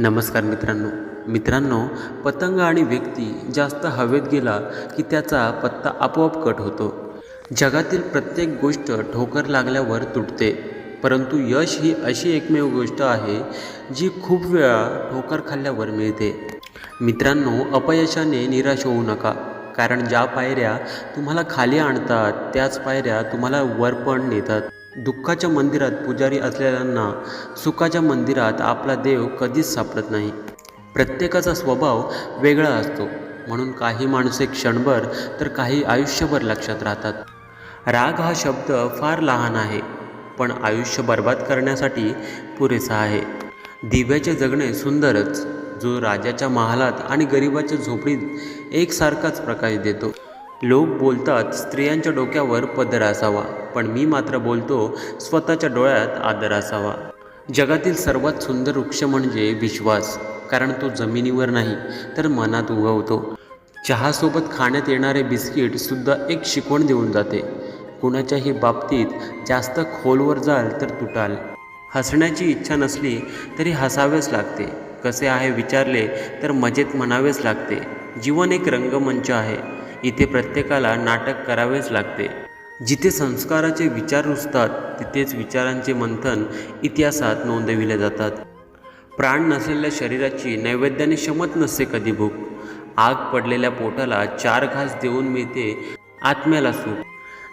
नमस्कार मित्रांनो. मित्रांनो पतंग आणि व्यक्ती जास्त हवेत गेला की त्याचा पत्ता आपोआप कट होतो. जगातील प्रत्येक गोष्ट ठोकर लागल्यावर तुटते. परंतु यश ही अशी एकमेव गोष्ट आहे जी खूप वेळा ठोकर खाल्ल्यावर मिळते. मित्रांनो अपयशाने निराश होऊ नका. कारण ज्या पायऱ्या तुम्हाला खाली आणतात त्याच पायऱ्या तुम्हाला वर पण नेतात. दुःखाच्या मंदिरात पुजारी असलेल्यांना सुखाच्या मंदिरात आपला देव कधीच सापडत नाही. प्रत्येकाचा स्वभाव वेगळा असतो. म्हणून काही माणसे क्षणभर तर काही आयुष्यभर लक्षात राहतात. राग हा शब्द फार लहान आहे पण आयुष्य बर्बाद करण्यासाठी पुरेसा आहे. दिव्याचे जगणे सुंदरच जो राजाच्या महालात आणि गरिबाच्या झोपडीत एकसारखाच प्रकाश देतो. लोक बोलतात स्त्रियांच्या डोक्यावर पदर असावा पण मी मात्र बोलतो स्वतःच्या डोळ्यात आदर असावा. जगातील सर्वात सुंदर वृक्ष म्हणजे विश्वास कारण तो जमिनीवर नाही तर मनात उगवतो. चहासोबत खाण्यात येणारे बिस्किट सुद्धा एक शिकवण देऊन जाते. कुणाच्याही बाबतीत जास्त खोलवर जाल तर तुटाल. हसण्याची इच्छा नसली तरी हसावेच लागते. कसे आहे विचारले तर मजेत म्हणावेच लागते. जीवन एक रंगमंच आहे. इथे प्रत्येकाला नाटक करावेच लागते. जिथे संस्काराचे विचार रुजतात तिथेच विचारांचे मंथन इतिहासात नोंदविले जातात. प्राण नसलेल्या शरीराची नैवेद्याने शमत नसते कधी भूक. आग पडलेल्या पोटाला चार घास देऊन मिळते आत्म्याला सुख.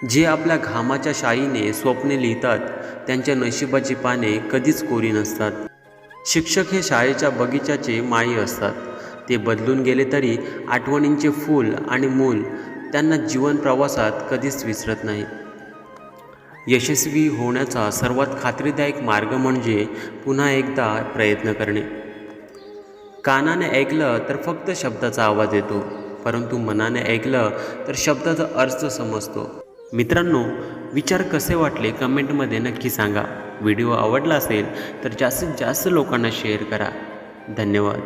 जे आपल्या घामाच्या शाईने स्वप्ने लिहितात त्यांच्या नशिबाची पाने कधीच कोरी नसतात. शिक्षक हे शाळेच्या बगीचाचे माई असतात. ते बदलून गेले तरी आठवणींचे फूल आणि मूल त्यांना जीवन प्रवासात कधीच विसरत नाही. यशस्वी होण्याचा सर्वात खात्रीदायक मार्ग म्हणजे पुन्हा एकदा प्रयत्न करणे. कानाने ऐकलं तर फक्त शब्दाचा आवाज येतो परंतु मनाने ऐकलं तर शब्दाचा अर्थ समजतो. मित्रांनो विचार कसे वाटले कमेंटमध्ये नक्की सांगा. व्हिडिओ आवडला असेल तर जास्तीत जास्त लोकांना शेअर करा. धन्यवाद.